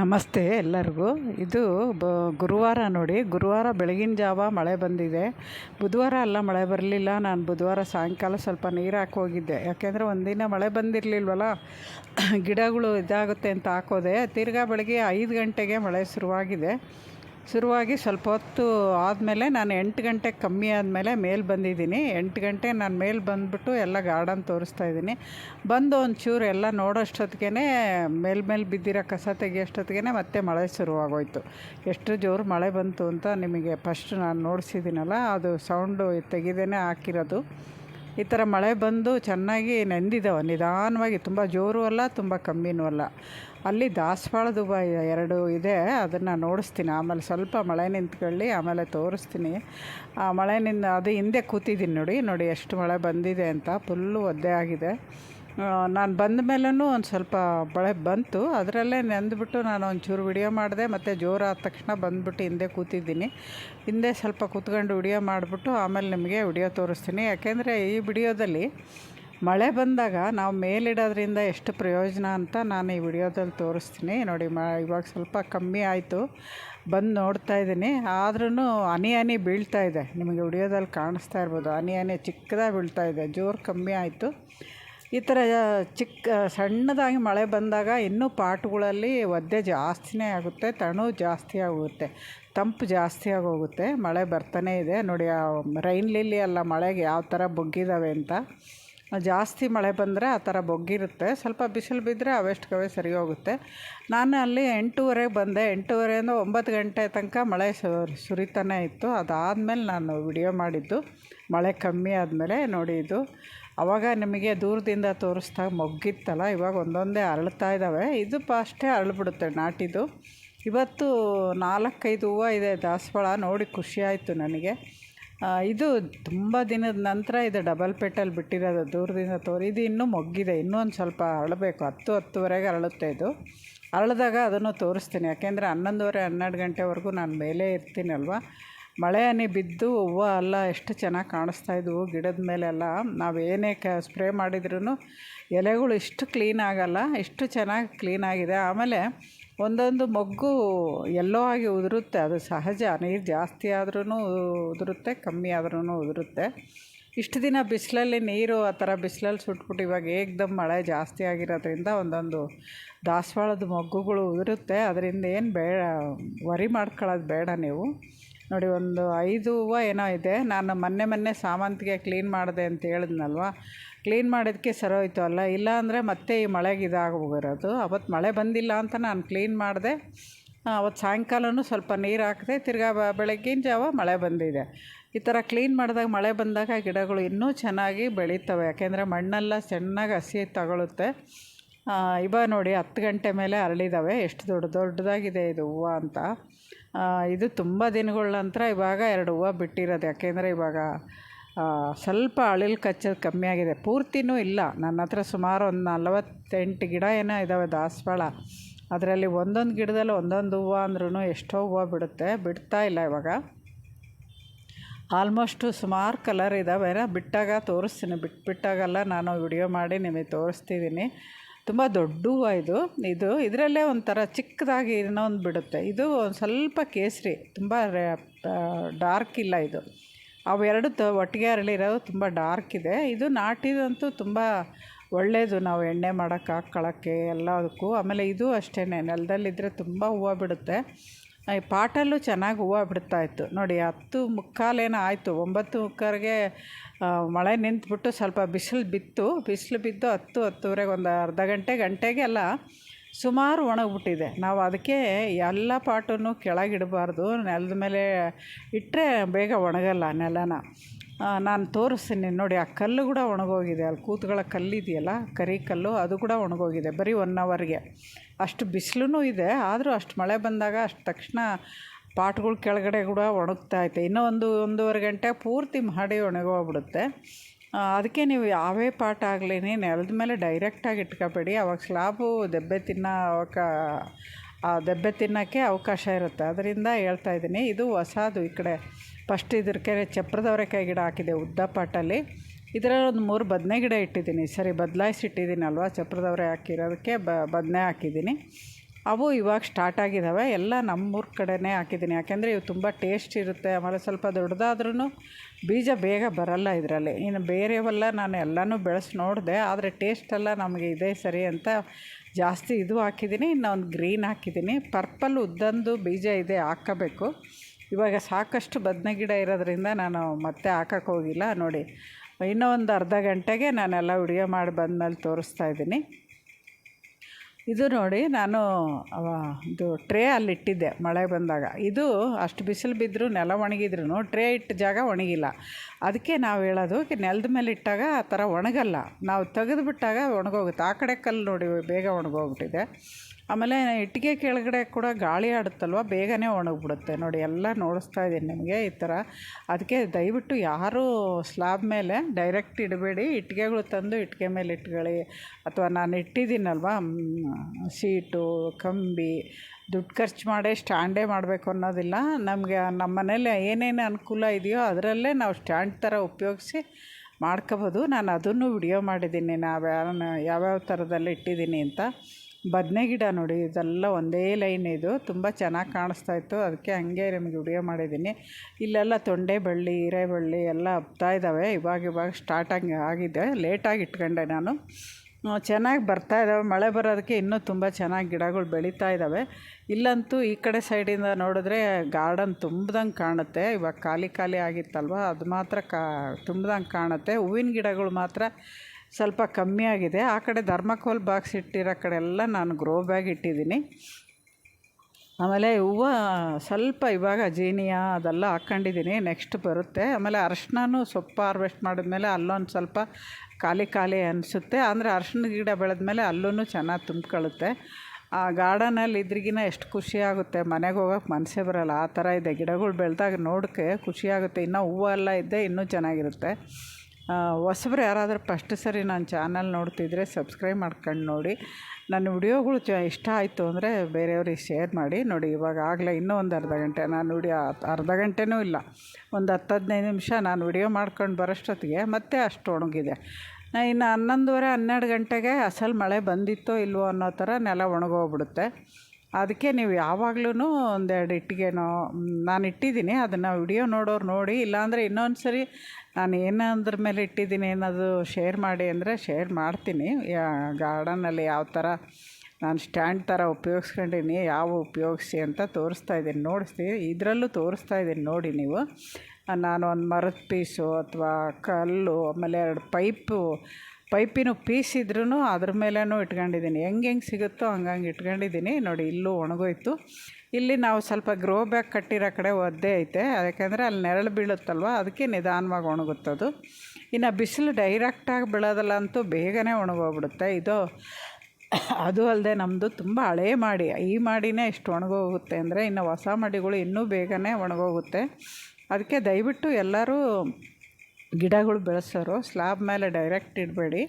ನಮಸ್ತೆ ಎಲ್ಲರಿಗೂ. ಇದು ಬ ಗುರುವಾರ ನೋಡಿ, ಗುರುವಾರ ಬೆಳಗಿನ ಜಾವ ಮಳೆ ಬಂದಿದೆ. ಬುಧವಾರ ಅಲ್ಲ, ಮಳೆ ಬರಲಿಲ್ಲ. ನಾನು ಬುಧವಾರ ಸಾಯಂಕಾಲ ಸ್ವಲ್ಪ ನೀರು ಹಾಕಿ ಹೋಗಿದ್ದೆ. ಯಾಕೆಂದರೆ ಒಂದಿನ ಮಳೆ ಬಂದಿರಲಿಲ್ವಲ್ಲ, ಗಿಡಗಳು ಇದಾಗುತ್ತೆ ಅಂತ ಹಾಕೋದೆ. ತಿರ್ಗಾ ಬೆಳಗ್ಗೆ ಐದು ಗಂಟೆಗೆ ಮಳೆ ಶುರುವಾಗಿದೆ. ಶುರುವಾಗಿ ಸ್ವಲ್ಪ ಹೊತ್ತು ಆದಮೇಲೆ ನಾನು ಎಂಟು ಗಂಟೆಗೆ ಕಮ್ಮಿ ಆದಮೇಲೆ ಮೇಲೆ ಬಂದಿದ್ದೀನಿ. ಎಂಟು ಗಂಟೆ ನಾನು ಮೇಲೆ ಬಂದುಬಿಟ್ಟು ಎಲ್ಲ ಗಾರ್ಡನ್ ತೋರಿಸ್ತಾ ಇದ್ದೀನಿ. ಬಂದು ಒಂಚೂರು ಎಲ್ಲ ನೋಡೋಷ್ಟೊತ್ತಿಗೆ ಮೇಲೆ ಮೇಲೆ ಬಿದ್ದಿರೋ ಕಸ ತೆಗಿಯೋಷ್ಟೊತ್ತಿಗೆ ಮತ್ತೆ ಮಳೆ ಶುರುವಾಗೋಯ್ತು. ಎಷ್ಟು ಜೋರು ಮಳೆ ಬಂತು ಅಂತ ನಿಮಗೆ ಫಸ್ಟ್ ನಾನು ನೋಡಿಸಿದ್ದೀನಲ್ಲ, ಅದು ಸೌಂಡು ತೆಗೆದೇ ಹಾಕಿರೋದು. ಈ ಥರ ಮಳೆ ಬಂದು ಚೆನ್ನಾಗಿ ನೆಂದಿದ್ದಾವೆ ನಿಧಾನವಾಗಿ. ತುಂಬ ಜೋರು ಅಲ್ಲ, ತುಂಬ ಕಮ್ಮಿನೂ ಅಲ್ಲ. ಅಲ್ಲಿ ದಾಸವಾಳದ ಎರಡು ಇದೆ, ಅದನ್ನು ನೋಡಿಸ್ತೀನಿ. ಆಮೇಲೆ ಸ್ವಲ್ಪ ಮಳೆ ನಿಂತ್ಕೊಳ್ಳಿ, ಆಮೇಲೆ ತೋರಿಸ್ತೀನಿ. ಆ ಮಳೆ ನಿಂದ ಅದು ಹಿಂದೆ ಕೂತಿದ್ದೀನಿ ನೋಡಿ ನೋಡಿ ಎಷ್ಟು ಮಳೆ ಬಂದಿದೆ ಅಂತ. ಫುಲ್ಲು ಒದ್ದೆ ಆಗಿದೆ. ನಾನು ಬಂದ ಮೇಲೂ ಒಂದು ಸ್ವಲ್ಪ ಬಳೆ ಬಂತು. ಅದರಲ್ಲೇ ನೆಂದ್ಬಿಟ್ಟು ನಾನು ಒಂಚೂರು ವಿಡಿಯೋ ಮಾಡಿದೆ, ಮತ್ತು ಜೋರಾದ ತಕ್ಷಣ ಬಂದುಬಿಟ್ಟು ಹಿಂದೆ ಕೂತಿದ್ದೀನಿ. ಹಿಂದೆ ಸ್ವಲ್ಪ ಕೂತ್ಕೊಂಡು ವಿಡಿಯೋ ಮಾಡಿಬಿಟ್ಟು ಆಮೇಲೆ ನಿಮಗೆ ವಿಡಿಯೋ ತೋರಿಸ್ತೀನಿ. ಯಾಕೆಂದರೆ ಈ ವಿಡಿಯೋದಲ್ಲಿ ಮಳೆ ಬಂದಾಗ ನಾವು ಮೇಲಿಡೋದ್ರಿಂದ ಎಷ್ಟು ಪ್ರಯೋಜನ ಅಂತ ನಾನು ಈ ವಿಡಿಯೋದಲ್ಲಿ ತೋರಿಸ್ತೀನಿ. ನೋಡಿ, ಮ, ಇವಾಗ ಸ್ವಲ್ಪ ಕಮ್ಮಿ ಆಯಿತು. ಬಂದು ನೋಡ್ತಾ ಇದ್ದೀನಿ. ಆದ್ರೂ ಹನಿ ಹನಿ ಬೀಳ್ತಾ ಇದೆ. ನಿಮಗೆ ವಿಡಿಯೋದಲ್ಲಿ ಕಾಣಿಸ್ತಾ ಇರ್ಬೋದು. ಹನಿ ಹನಿ ಚಿಕ್ಕದಾಗಿ ಬೀಳ್ತಾ ಇದೆ. ಜೋರು ಕಮ್ಮಿ ಆಯಿತು. ಈ ಥರ ಚಿಕ್ಕ ಸಣ್ಣದಾಗಿ ಮಳೆ ಬಂದಾಗ ಇನ್ನೂ ಪಾಟ್ಗಳಲ್ಲಿ ಒದ್ದೆ ಜಾಸ್ತಿನೇ ಆಗುತ್ತೆ. ತಣು ಜಾಸ್ತಿ ಆಗುತ್ತೆ. ತಂಪು ಜಾಸ್ತಿ ಆಗೋಗುತ್ತೆ. ಮಳೆ ಬರ್ತಾನೇ ಇದೆ. ನೋಡಿ ರೈನ್ ಲಿಲ್ಲಿ ಅಲ್ಲ ಮಳೆಗೆ ಯಾವ ಥರ ಬೊಗ್ಗಿದ್ದಾವೆ ಅಂತ. ಜಾಸ್ತಿ ಮಳೆ ಬಂದರೆ ಆ ಥರ ಬೊಗ್ಗಿರುತ್ತೆ. ಸ್ವಲ್ಪ ಬಿಸಿಲು ಬಿದ್ದರೆ ಅವೆಷ್ಟಕ್ಕವೇ ಸರಿ ಹೋಗುತ್ತೆ. ನಾನು ಅಲ್ಲಿ ಎಂಟೂವರೆಗೆ ಬಂದೆ. ಎಂಟೂವರೆಯಿಂದ ಒಂಬತ್ತು ಗಂಟೆ ತನಕ ಮಳೆ ಸುರಿತಾನೆ ಇತ್ತು. ಅದಾದಮೇಲೆ ನಾನು ವಿಡಿಯೋ ಮಾಡಿದ್ದು. ಮಳೆ ಕಮ್ಮಿ ಆದಮೇಲೆ ನೋಡಿ ಇದು. ಆವಾಗ ನಿಮಗೆ ದೂರದಿಂದ ತೋರಿಸ್ದಾಗ ಮೊಗ್ಗಿತ್ತಲ್ಲ, ಇವಾಗ ಒಂದೊಂದೇ ಅರಳ್ತಾ ಇದ್ದಾವೆ. ಇದು ಅಷ್ಟೇ ಅರಳ್ಬಿಡುತ್ತೆ ನಾಟಿದು ಇವತ್ತು ನಾಲ್ಕೈದು ಹೂವು ಇದೆ ದಾಸವಾಳ. ನೋಡಿ ಖುಷಿಯಾಯಿತು ನನಗೆ. ಇದು ತುಂಬ ದಿನದ ನಂತರ ಇದು ಡಬಲ್ ಪೆಟ್ಟಲ್ಲಿ ಬಿಟ್ಟಿರೋದು. ದೂರದಿಂದ ತೋರಿ, ಇದು ಇನ್ನೂ ಮೊಗ್ಗಿದೆ. ಇನ್ನೂ ಒಂದು ಸ್ವಲ್ಪ ಅರಳಬೇಕು. ಹತ್ತು, ಹತ್ತುವರೆಗೆ ಅರಳುತ್ತೆ ಇದು. ಅರಳಿದಾಗ ಅದನ್ನು ತೋರಿಸ್ತೀನಿ. ಯಾಕೆಂದರೆ ಹನ್ನೊಂದುವರೆ, ಹನ್ನೆರಡು ಗಂಟೆವರೆಗೂ ನಾನು ಮೇಲೆ ಇರ್ತೀನಲ್ವ? ಮಳೆ ಹನಿ ಬಿದ್ದು ಹೂವು ಎಲ್ಲ ಎಷ್ಟು ಚೆನ್ನಾಗಿ ಕಾಣಿಸ್ತಾ ಇದ್ವು. ಗಿಡದ ಮೇಲೆಲ್ಲ ನಾವು ಏನೇ ಕ, ಸ್ಪ್ರೇ ಮಾಡಿದ್ರೂ ಎಲೆಗಳು ಇಷ್ಟು ಕ್ಲೀನ್ ಆಗೋಲ್ಲ, ಇಷ್ಟು ಚೆನ್ನಾಗಿ ಕ್ಲೀನಾಗಿದೆ ಆಮೇಲೆ ಒಂದೊಂದು ಮೊಗ್ಗು ಎಲ್ಲೋ ಆಗಿ ಉದುರುತ್ತೆ. ಅದು ಸಹಜ. ನೀರು ಜಾಸ್ತಿ ಆದ್ರೂ ಉದುರುತ್ತೆ, ಕಮ್ಮಿ ಆದ್ರೂ ಉದುರುತ್ತೆ. ಇಷ್ಟು ದಿನ ಬಿಸಿಲಲ್ಲಿ ನೀರು ಆ ಥರ ಬಿಸಿಲಲ್ಲಿ ಸುಟ್ಬಿಟ್ಟು ಇವಾಗ ಏಕ್ದಮ್ ಮಳೆ ಜಾಸ್ತಿ ಆಗಿರೋದ್ರಿಂದ ಒಂದೊಂದು ದಾಸವಾಳದ ಮೊಗ್ಗುಗಳು ಉದುರುತ್ತೆ. ಅದರಿಂದ ಏನು ಬೇಡ ವರಿ ಮಾಡ್ಕೊಳ್ಳೋದು ಬೇಡ ನೀವು. ನೋಡಿ, ಒಂದು ಐದು ಹೂವು ಏನೋ ಇದೆ. ನಾನು ಮೊನ್ನೆ ಮೊನ್ನೆ ಸಾಮಂತಿಗೆ ಕ್ಲೀನ್ ಮಾಡಿದೆ ಅಂತ ಹೇಳಿದ್ನಲ್ವ? ಕ್ಲೀನ್ ಮಾಡಿದ್ದಕ್ಕೆ ಸರೋಯ್ತು ಅಲ್ಲ? ಇಲ್ಲ ಅಂದರೆ ಮತ್ತೆ ಈ ಮಳೆಗೆ ಇದಾಗೋಗಿರೋದು ಅವತ್ತು ಮಳೆ ಬಂದಿಲ್ಲ ಅಂತ ನಾನು ಕ್ಲೀನ್ ಮಾಡಿದೆ. ಅವತ್ತು ಸಾಯಂಕಾಲವೂ ಸ್ವಲ್ಪ ನೀರು ಹಾಕಿದೆ. ತಿರ್ಗಾ ಬೆಳಗ್ಗಿನ ಜಾವ ಮಳೆ ಬಂದಿದೆ. ಈ ಥರ ಕ್ಲೀನ್ ಮಾಡಿದಾಗ ಮಳೆ ಬಂದಾಗ ಗಿಡಗಳು ಇನ್ನೂ ಚೆನ್ನಾಗಿ ಬೆಳೀತವೆ. ಯಾಕೆಂದರೆ ಮಣ್ಣೆಲ್ಲ ಚೆನ್ನಾಗಿ ಹಸಿ ತಗೊಳುತ್ತೆ. ಇವ ನೋಡಿ ಹತ್ತು ಗಂಟೆ ಮೇಲೆ ಅರಳಿದ್ದಾವೆ ಎಷ್ಟು ದೊಡ್ಡ ದೊಡ್ಡದಾಗಿದೆ ಇದು ಹೂವು ಅಂತ. ಇದು ತುಂಬ ದಿನಗಳ ನಂತರ ಇವಾಗ ಎರಡು ಹೂವು ಬಿಟ್ಟಿರೋದು. ಯಾಕೆಂದರೆ ಇವಾಗ ಸ್ವಲ್ಪ ಅಳಿಲು ಕಚ್ಚೋದು ಕಮ್ಮಿ ಆಗಿದೆ. ಪೂರ್ತಿನೂ ಇಲ್ಲ. ನನ್ನ ಹತ್ರ ಸುಮಾರು ಒಂದು ನಲವತ್ತೆಂಟು ಗಿಡ ಏನೋ ಇದ್ದಾವೆ ದಾಸವಾಳ. ಅದರಲ್ಲಿ ಒಂದೊಂದು ಗಿಡದಲ್ಲಿ ಒಂದೊಂದು ಹೂವು ಅಂದ್ರೂ ಎಷ್ಟೋ ಹೂವು ಬಿಡುತ್ತೆ. ಬಿಡ್ತಾ ಇಲ್ಲ ಇವಾಗ. ಆಲ್ಮೋಸ್ಟು ಸುಮಾರು ಕಲರ್ ಇದ್ದಾವೆ ಬಿಟ್ಟಾಗ ತೋರಿಸ್ತೀನಿ. ಬಿಟ್ಬಿಟ್ಟಾಗೆಲ್ಲ ನಾನು ವಿಡಿಯೋ ಮಾಡಿ ನಿಮಗೆ ತೋರಿಸ್ತಿದ್ದೀನಿ. ತುಂಬ ದೊಡ್ಡ ಹೂವು ಇದು. ಇದು ಇದರಲ್ಲೇ ಒಂಥರ ಚಿಕ್ಕದಾಗಿ ಇನ್ನೊಂದು ಬಿಡುತ್ತೆ. ಇದು ಒಂದು ಸ್ವಲ್ಪ ಕೇಸರಿ. ತುಂಬ ಡಾರ್ಕ್ ಇಲ್ಲ ಇದು. ಅವೆರಡು ತ ಒಟ್ಟಿಗೆ ಅರಳಿರೋದು ತುಂಬ ಡಾರ್ಕ್ ಇದೆ. ಇದು ನಾಟಿದಂತೂ ತುಂಬ ಒಳ್ಳೆಯದು ನಾವು ಎಣ್ಣೆ ಮಾಡೋಕ್ಕೆ ಹಾಕ್ಕೊಳ್ಳೋಕ್ಕೆ ಎಲ್ಲದಕ್ಕೂ. ಆಮೇಲೆ ಇದು ಅಷ್ಟೇ ನೆಲದಲ್ಲಿದ್ದರೆ ತುಂಬ ಹೂವು ಬಿಡುತ್ತೆ. ಈ ಪಾಟಲ್ಲೂ ಚೆನ್ನಾಗಿ ಹೂವು ಬಿಡ್ತಾಯಿತ್ತು. ನೋಡಿ, ಹತ್ತು ಮುಕ್ಕಾಲೇನೋ ಆಯಿತು. ಒಂಬತ್ತು ಮುಕ್ಕಾರಿಗೆ ಮಳೆ ನಿಂತುಬಿಟ್ಟು ಸ್ವಲ್ಪ ಬಿಸಿಲು ಬಿತ್ತು. ಬಿಸಿಲು ಬಿದ್ದು ಹತ್ತು ಹತ್ತುವರೆಗೆ ಒಂದು ಅರ್ಧ ಗಂಟೆ, ಗಂಟೆಗೆಲ್ಲ ಸುಮಾರು ಒಣಗಿಬಿಟ್ಟಿದೆ. ನಾವು ಅದಕ್ಕೆ ಎಲ್ಲ ಪಾಟನ್ನು ಕೆಳಗಿಡಬಾರ್ದು. ನೆಲದ ಮೇಲೆ ಇಟ್ಟರೆ ಬೇಗ ಒಣಗಲ್ಲ ನೆಲನ. ನಾನು ತೋರಿಸ್ತೀನಿ ನೋಡಿ, ಆ ಕಲ್ಲು ಕೂಡ ಒಣಗೋಗಿದೆ. ಅಲ್ಲಿ ಕೂತ್ಕೊಳ್ಳೋ ಕಲ್ಲಿದೆಯಲ್ಲ, ಕರಿ ಕಲ್ಲು, ಅದು ಕೂಡ ಒಣಗೋಗಿದೆ ಬರೀ ಒನ್ ಅವರ್ಗೆ ಅಷ್ಟು ಬಿಸಿಲೂ ಇದೆ, ಆದರೂ ಅಷ್ಟು ಮಳೆ ಬಂದಾಗ ಅಷ್ಟು ತಕ್ಷಣ ಪಾಟ್ಗಳು ಕೆಳಗಡೆ ಕೂಡ ಒಣಗ್ತಾ ಐತೆ ಇನ್ನೂ ಒಂದು ಒಂದೂವರೆ ಗಂಟೆ ಪೂರ್ತಿ ಮಾಡಿ ಒಣಗೋಗ್ಬಿಡುತ್ತೆ. ಅದಕ್ಕೆ ನೀವು ಯಾವೇ ಪಾಟ್ ಆಗಲಿ ನೆಲದ ಮೇಲೆ ಡೈರೆಕ್ಟಾಗಿ ಇಟ್ಕೋಬೇಡಿ. ಅವಾಗ ಸ್ಲಾಬು ದೆಬ್ಬೆ ತಿನ್ನೋ ಅವಕ, ಆ, ದೆಬ್ಬೆ ತಿನ್ನೋಕ್ಕೆ ಅವಕಾಶ ಇರುತ್ತೆ. ಅದರಿಂದ ಹೇಳ್ತಾ ಇದ್ದೀನಿ, ಇದು ಹೊಸದು ಈ ಕಡೆ. ಫಸ್ಟ್ ಕೆರೆ ಚಪ್ರದವರೆಕಾಯಿ ಗಿಡ ಹಾಕಿದೆ ಉದ್ದ ಪಾಟಲ್ಲಿ. ಇದರಲ್ಲಿ ಒಂದು ಮೂರು ಬದನೆ ಗಿಡ ಇಟ್ಟಿದ್ದೀನಿ. ಸರಿ ಬದಲಾಯಿಸಿ ಇಟ್ಟಿದ್ದೀನಲ್ವ ಚಪ್ರದವರೆ ಹಾಕಿರೋದಕ್ಕೆ ಬದನೆ ಹಾಕಿದ್ದೀನಿ. ಅವು ಇವಾಗ ಸ್ಟಾರ್ಟ್ ಆಗಿದ್ದಾವೆ ಎಲ್ಲ ನಮ್ಮೂರ ಕಡೆನೇ ಹಾಕಿದ್ದೀನಿ. ಯಾಕೆಂದರೆ ಇವು ತುಂಬ ಟೇಸ್ಟ್ ಇರುತ್ತೆ. ಆಮೇಲೆ ಸ್ವಲ್ಪ ದೊಡ್ಡದಾದ್ರೂ ಬೀಜ ಬೇಗ ಬರಲ್ಲ ಇದರಲ್ಲಿ. ಇನ್ನು ಬೇರೆಯವೆಲ್ಲ ನಾನು ಎಲ್ಲನೂ ಬೆಳೆಸಿ ನೋಡಿದೆ. ಆದರೆ ಟೇಸ್ಟೆಲ್ಲ ನಮಗೆ ಇದೇ ಸರಿ ಅಂತ ಜಾಸ್ತಿ ಇದು ಹಾಕಿದ್ದೀನಿ. ಇನ್ನು ಒಂದು ಗ್ರೀನ್ ಹಾಕಿದ್ದೀನಿ. ಪರ್ಪಲ್ ಉದ್ದಂದು ಬೀಜ ಇದೆ, ಹಾಕಬೇಕು. ಇವಾಗ ಸಾಕಷ್ಟು ಬದನೆ ಗಿಡ ಇರೋದ್ರಿಂದ ನಾನು ಮತ್ತೆ ಹಾಕಕ್ಕೆ ಹೋಗಿಲ್ಲ. ನೋಡಿ ಇನ್ನೂ ಒಂದು ಅರ್ಧ ಗಂಟೆಗೆ ನಾನೆಲ್ಲ ಉಡುಗೆ ಮಾಡಿ ಬಂದಮೇಲೆ ತೋರಿಸ್ತಾ ಇದ್ದೀನಿ. ಇದು ನೋಡಿ ನಾನು ಇದು ಟ್ರೇ ಅಲ್ಲಿಟ್ಟಿದ್ದೆ ಮಳೆ ಬಂದಾಗ. ಇದು ಅಷ್ಟು ಬಿಸಿಲು ಬಿದ್ದರೂ ನೆಲ ಒಣಗಿದ್ರೂ ಟ್ರೇ ಇಟ್ಟ ಜಾಗ ಒಣಗಿಲ್ಲ. ಅದಕ್ಕೆ ನಾವು ಹೇಳೋದು ನೆಲದ ಮೇಲೆ ಇಟ್ಟಾಗ ಆ ಥರ ಒಣಗಲ್ಲ. ನಾವು ತೆಗೆದುಬಿಟ್ಟಾಗ ಒಣಗೋಗುತ್ತೆ. ಆ ಕಡೆ ಕಲ್ಲು ನೋಡಿ, ಬೇಗ ಒಣಗೋಗ್ಬಿಟ್ಟಿದೆ. ಆಮೇಲೆ ಇಟ್ಟಿಗೆ ಕೆಳಗಡೆ ಕೂಡ ಗಾಳಿ ಆಡುತ್ತಲ್ವ, ಬೇಗನೆ ಒಣಗಿಬಿಡುತ್ತೆ. ನೋಡಿ, ಎಲ್ಲ ನೋಡಿಸ್ತಾ ಇದ್ದೀನಿ ನಿಮಗೆ ಈ ಥರ. ಅದಕ್ಕೆ ದಯವಿಟ್ಟು ಯಾರೂ ಸ್ಲ್ಯಾಬ್ ಮೇಲೆ ಡೈರೆಕ್ಟ್ ಇಡಬೇಡಿ. ಇಟ್ಟಿಗೆಗಳು ತಂದು ಇಟ್ಟಿಗೆ ಮೇಲೆ ಇಟ್ಕೊಳ್ಳಿ. ಅಥವಾ ನಾನು ಇಟ್ಟಿದ್ದೀನಲ್ವ ಸೀಟು ಕಂಬಿ, ದುಡ್ಡು ಖರ್ಚು ಮಾಡೇ ಸ್ಟ್ಯಾಂಡೇ ಮಾಡಬೇಕು ಅನ್ನೋದಿಲ್ಲ. ನಮಗೆ ನಮ್ಮ ಮನೇಲಿ ಏನೇನು ಅನುಕೂಲ ಇದೆಯೋ ಅದರಲ್ಲೇ ನಾವು ಸ್ಟ್ಯಾಂಡ್ ಥರ ಉಪಯೋಗಿಸಿ ಮಾಡ್ಕೋಬೋದು. ನಾನು ಅದನ್ನು ವಿಡಿಯೋ ಮಾಡಿದ್ದೀನಿ. ನಾವು ಯಾವ್ಯಾವ ಥರದಲ್ಲಿ ಇಟ್ಟಿದ್ದೀನಿ ಅಂತ. ಬದನೆ ಗಿಡ ನೋಡಿ, ಇದೆಲ್ಲ ಒಂದೇ ಲೈನ್ ಇದು. ತುಂಬ ಚೆನ್ನಾಗಿ ಕಾಣಿಸ್ತಾ ಇತ್ತು. ಅದಕ್ಕೆ ಹಂಗೆ ನಿಮಗೆ ವಿಡಿಯೋ ಮಾಡಿದ್ದೀನಿ. ಇಲ್ಲೆಲ್ಲ ತೊಂಡೆ ಬಳ್ಳಿ ಬಳ್ಳಿ ಎಲ್ಲ ಹಬ್ತಾ ಇದ್ದಾವೆ ಇವಾಗ ಇವಾಗ ಸ್ಟಾರ್ಟ್ ಆಗಿ ಆಗಿದೆ. ಲೇಟಾಗಿ ಇಟ್ಕೊಂಡೆ ನಾನು. ಚೆನ್ನಾಗಿ ಬರ್ತಾ ಇದ್ದಾವೆ ಮಳೆ ಬರೋದಕ್ಕೆ ಇನ್ನೂ ತುಂಬ ಚೆನ್ನಾಗಿ ಗಿಡಗಳು ಬೆಳೀತಾ ಇದ್ದಾವೆ ಇಲ್ಲಂತೂ ಈ ಕಡೆ ಸೈಡಿಂದ ನೋಡಿದ್ರೆ ಗಾರ್ಡನ್ ತುಂಬ್ದಂಗೆ ಕಾಣುತ್ತೆ. ಇವಾಗ ಖಾಲಿ ಖಾಲಿ ಆಗಿತ್ತಲ್ವ? ಅದು ಮಾತ್ರ ಕಾ, ತುಂಬ್ದಂಗೆ ಕಾಣುತ್ತೆ. ಹೂವಿನ ಗಿಡಗಳು ಮಾತ್ರ ಸ್ವಲ್ಪ ಕಮ್ಮಿ ಆಗಿದೆ. ಆ ಕಡೆ ಧರ್ಮಕೋಲ್ ಬಾಕ್ಸ್ ಇಟ್ಟಿರೋ ಕಡೆ ಎಲ್ಲ ನಾನು ಗ್ರೋ ಬ್ಯಾಗ್ ಇಟ್ಟಿದ್ದೀನಿ. ಆಮೇಲೆ ಹೂವು ಸ್ವಲ್ಪ ಇವಾಗ ಜೀನಿಯಾ ಅದೆಲ್ಲ ಹಾಕ್ಕೊಂಡಿದ್ದೀನಿ. ನೆಕ್ಸ್ಟ್ ಬರುತ್ತೆ. ಆಮೇಲೆ ಅರಶಿನೂ ಸೊಪ್ಪು ಹಾರ್ವೆಸ್ಟ್ ಮಾಡಿದ್ಮೇಲೆ ಅಲ್ಲೊಂದು ಸ್ವಲ್ಪ ಖಾಲಿ ಖಾಲಿ ಅನಿಸುತ್ತೆ. ಅಂದರೆ ಅರ್ಶಿನ ಗಿಡ ಬೆಳೆದ್ಮೇಲೆ ಅಲ್ಲೂ ಚೆನ್ನಾಗಿ ತುಂಬ್ಕೊಳ್ಳುತ್ತೆ. ಆ ಗಾರ್ಡನಲ್ಲಿ ಇದ್ರಿಗಿನ ಎಷ್ಟು ಖುಷಿ ಆಗುತ್ತೆ. ಮನೆಗೆ ಹೋಗೋಕೆ ಮನಸ್ಸೇ ಬರೋಲ್ಲ. ಆ ಥರ ಇದೆ. ಗಿಡಗಳು ಬೆಳೆದಾಗ ನೋಡೋಕ್ಕೆ ಖುಷಿಯಾಗುತ್ತೆ ಇನ್ನೂ ಹೂವು ಎಲ್ಲ ಇದ್ದೆ ಇನ್ನೂ ಚೆನ್ನಾಗಿರುತ್ತೆ. ಹೊಸಬ್ರು ಯಾರಾದರೂ ಫಸ್ಟ್ ಸರಿ ನನ್ನ ಚಾನಲ್ ನೋಡ್ತಿದ್ರೆ ಸಬ್ಸ್ಕ್ರೈಬ್ ಮಾಡ್ಕೊಂಡು ನೋಡಿ. ನನ್ನ ವಿಡಿಯೋಗಳು ಚ ಇಷ್ಟ ಆಯಿತು ಅಂದರೆ ಬೇರೆಯವ್ರಿಗೆ ಶೇರ್ ಮಾಡಿ. ನೋಡಿ, ಇವಾಗ ಆಗಲೇ ಇನ್ನೂ ಒಂದು ಅರ್ಧ ಗಂಟೆ. ನಾನು ವಿಡಿಯೋ ಅರ್ಧ ಗಂಟೆನೂ ಇಲ್ಲ. ಒಂದು ಹತ್ತು, ಹದಿನೈದು ನಿಮಿಷ ನಾನು ವಿಡಿಯೋ ಮಾಡ್ಕೊಂಡು ಬರೋಷ್ಟೊತ್ತಿಗೆ ಮತ್ತೆ ಅಷ್ಟು ಒಣಗಿದೆ. ಇನ್ನು ಹನ್ನೊಂದುವರೆ, ಹನ್ನೆರಡು ಗಂಟೆಗೆ ಅಸಲು ಮಳೆ ಬಂದಿತ್ತೋ ಇಲ್ವೋ ಅನ್ನೋ ಥರ ನೆಲ ಒಣಗೋಗ್ಬಿಡುತ್ತೆ. ಅದಕ್ಕೆ ನೀವು ಯಾವಾಗ್ಲೂ ಒಂದೆರಡು ಇಟ್ಟಿಗೆನೋ ನಾನು ಇಟ್ಟಿದ್ದೀನಿ. ಅದನ್ನು ವಿಡಿಯೋ ನೋಡೋರು ನೋಡಿ, ಇಲ್ಲಾಂದರೆ ಇನ್ನೊಂದು ಸರಿ ನಾನು ಏನಂದ್ರ ಮೇಲೆ ಇಟ್ಟಿದ್ದೀನಿ ಅನ್ನೋದು ಶೇರ್ ಮಾಡಿ ಅಂದರೆ ಶೇರ್ ಮಾಡ್ತೀನಿ. ಗಾರ್ಡನಲ್ಲಿ ಯಾವ ಥರ ನಾನು ಸ್ಟ್ಯಾಂಡ್ ಥರ ಉಪಯೋಗಿಸ್ಕೊಂಡಿನಿ ಯಾವ ಉಪಯೋಗಿಸಿ ಅಂತ ತೋರಿಸ್ತಾ ಇದ್ದೀನಿ. ನೋಡಿಸ್ತೀನಿ ಇದರಲ್ಲೂ ತೋರಿಸ್ತಾ ಇದ್ದೀನಿ ನೋಡಿ ನೀವು. ನಾನು ಒಂದು ಮರದ ಪೀಸು ಅಥವಾ ಕಲ್ಲು, ಆಮೇಲೆ ಎರಡು ಪೈಪು ಪೈಪಿನ ಪೀಸ್ ಇದ್ರೂ ಅದ್ರ ಮೇಲೂ ಇಟ್ಕೊಂಡಿದ್ದೀನಿ. ಹೆಂಗೆ ಹೆಂಗೆ ಸಿಗುತ್ತೋ ಹಂಗಂಗೆ ಇಟ್ಕೊಂಡಿದ್ದೀನಿ. ನೋಡಿ, ಇಲ್ಲೂ ಒಣಗೋಯ್ತು. ಇಲ್ಲಿ ನಾವು ಸ್ವಲ್ಪ ಗ್ರೋ ಬ್ಯಾಗ್ ಕಟ್ಟಿರೋ ಕಡೆ ಒದ್ದೆ ಐತೆ. ಯಾಕೆಂದರೆ ಅಲ್ಲಿ ನೆರಳು ಬೀಳುತ್ತಲ್ವ? ಅದಕ್ಕೆ ನಿಧಾನವಾಗಿ ಒಣಗುತ್ತದು. ಇನ್ನು ಬಿಸಿಲು ಡೈರೆಕ್ಟಾಗಿ ಬೀಳೋದಲ್ಲ ಅಂತೂ ಬೇಗನೆ ಒಣಗೋಗ್ಬಿಡುತ್ತೆ. ಇದು ಅದು ಅಲ್ಲದೆ ನಮ್ಮದು ತುಂಬ ಹಳೇ ಮಾಡಿ. ಈ ಮಾಡಿನೇ ಇಷ್ಟು ಒಣಗೋಗುತ್ತೆ ಅಂದರೆ ಇನ್ನು ಹೊಸ ಮಡಿಗಳು ಇನ್ನೂ ಬೇಗನೆ ಒಣಗೋಗುತ್ತೆ. ಅದಕ್ಕೆ ದಯವಿಟ್ಟು ಎಲ್ಲರೂ ಗಿಡಗಳು ಬೆಳೆಸೋರು ಸ್ಲ್ಯಾಬ್ ಮೇಲೆ ಡೈರೆಕ್ಟ್ ಇಡಬೇಡಿ.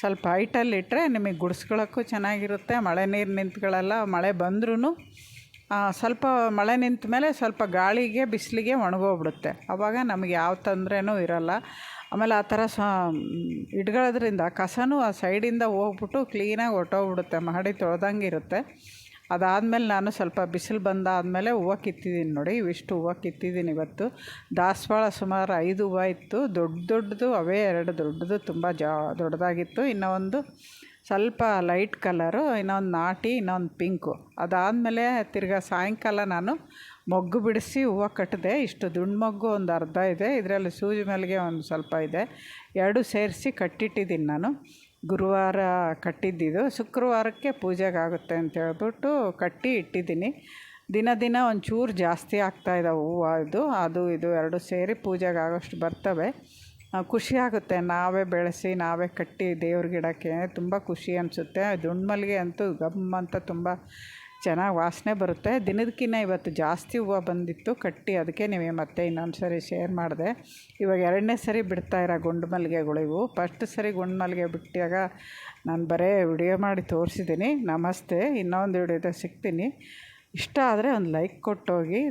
ಸ್ವಲ್ಪ ಹೈಟಲ್ಲಿ ಇಟ್ಟರೆ ನಿಮಗೆ ಗುಡಿಸ್ಕೊಳ್ಳೋಕ್ಕೂ ಚೆನ್ನಾಗಿರುತ್ತೆ. ಮಳೆ ನೀರು ನಿಂತ್ಕೊಳ್ಳಲ್ಲ ಮಳೆ ಬಂದ್ರೂ ಸ್ವಲ್ಪ ಮಳೆ ನಿಂತ ಮೇಲೆ ಸ್ವಲ್ಪ ಗಾಳಿಗೆ, ಬಿಸಿಲಿಗೆ ಒಣಗೋಗ್ಬಿಡುತ್ತೆ. ಆವಾಗ ನಮಗೆ ಯಾವ ತೊಂದರೆನೂ ಇರೋಲ್ಲ. ಆಮೇಲೆ ಆ ಥರ ಸ, ಇಟ್ಕೊಳ್ಳೋದ್ರಿಂದ ಕಸನೂ ಆ ಸೈಡಿಂದ ಹೋಗ್ಬಿಟ್ಟು ಕ್ಲೀನಾಗಿ ಹೊಟ್ಟೋಗ್ಬಿಡುತ್ತೆ ಮಹಡಿ ತೊಳೆದಂಗೆ ಇರುತ್ತೆ. ಅದಾದಮೇಲೆ ನಾನು ಸ್ವಲ್ಪ ಬಿಸಿಲು ಬಂದಾದಮೇಲೆ ಹೂವು ಕಿತ್ತಿದ್ದೀನಿ ನೋಡಿ, ಇವಿಷ್ಟು ಹೂವು ಕಿತ್ತಿದ್ದೀನಿ ಇವತ್ತು. ದಾಸವಾಳ ಸುಮಾರು ಐದು ಹೂವು ಇತ್ತು. ದೊಡ್ಡ ದೊಡ್ಡದು, ಅವೇ ಎರಡು ದೊಡ್ಡದು, ತುಂಬ ಜಾ, ದೊಡ್ಡದಾಗಿತ್ತು. ಇನ್ನೂ ಒಂದು ಸ್ವಲ್ಪ ಲೈಟ್ ಕಲರು ಇನ್ನೊಂದು ನಾಟಿ ಇನ್ನೊಂದು ಪಿಂಕು. ಅದಾದಮೇಲೆ ತಿರ್ಗಾ ಸಾಯಂಕಾಲ ನಾನು ಮೊಗ್ಗು ಬಿಡಿಸಿ ಹೂವು ಕಟ್ಟಿದೆ. ಇಷ್ಟು ದುಂಡು ಮೊಗ್ಗು ಒಂದು ಅರ್ಧ ಇದೆ. ಇದರಲ್ಲಿ ಸೂಜಿ ಮಲ್ಲಿಗೆ ಒಂದು ಸ್ವಲ್ಪ ಇದೆ. ಎರಡು ಸೇರಿಸಿ ಕಟ್ಟಿಟ್ಟಿದ್ದೀನಿ ನಾನು. ಗುರುವಾರ ಕಟ್ಟಿದ್ದಿದ್ದು. ಶುಕ್ರವಾರಕ್ಕೆ ಪೂಜೆಗಾಗುತ್ತೆ ಅಂತ ಹೇಳ್ಬಿಟ್ಟು ಕಟ್ಟಿ ಇಟ್ಟಿದ್ದೀನಿ. ದಿನ ದಿನ ಒಂಚೂರು ಜಾಸ್ತಿ ಆಗ್ತಾಯಿದ್ದಾವೆ ಹೂವು ಇದು. ಅದು ಇದು ಎರಡು ಸೇರಿ ಪೂಜೆಗಾಗೋಷ್ಟು ಬರ್ತವೆ. ಖುಷಿಯಾಗುತ್ತೆ ನಾವೇ ಬೆಳೆಸಿ, ನಾವೇ ಕಟ್ಟಿ ದೇವ್ರ ಗಿಡಕ್ಕೆ. ತುಂಬ ಖುಷಿ ಅನಿಸುತ್ತೆ. ದುಂಡು ಮಲ್ಲಿಗೆ ಅಂತೂ ಗಮ್ ಅಂತ ತುಂಬ ಚೆನ್ನಾಗಿ ವಾಸನೆ ಬರುತ್ತೆ. ದಿನದಕ್ಕಿಂತ ಇವತ್ತು ಜಾಸ್ತಿ ಹೂವು ಬಂದಿತ್ತು, ಕಟ್ಟಿ. ಅದಕ್ಕೆ ನೀವೇ ಮತ್ತೆ ಇನ್ನೊಂದು ಸರಿ ಶೇರ್ ಮಾಡಿದೆ. ಇವಾಗ ಎರಡನೇ ಸರಿ ಬಿಡ್ತಾ ಇರೋ ಗುಂಡು ಮಲ್ಲಿಗೆಗಳು ಇವು. ಫಸ್ಟ್ ಸರಿ ಗುಂಡು ಮಲ್ಲಿಗೆ ಬಿಟ್ಟಾಗ ನಾನು ಬರೇ ವಿಡಿಯೋ ಮಾಡಿ ತೋರಿಸಿದ್ದೀನಿ ನಮಸ್ತೆ. ಇನ್ನೊಂದು ವಿಡಿಯೋದಾಗ ಸಿಗ್ತೀನಿ. ಇಷ್ಟ ಆದರೆ ಒಂದು ಲೈಕ್ ಕೊಟ್ಟೋಗಿ.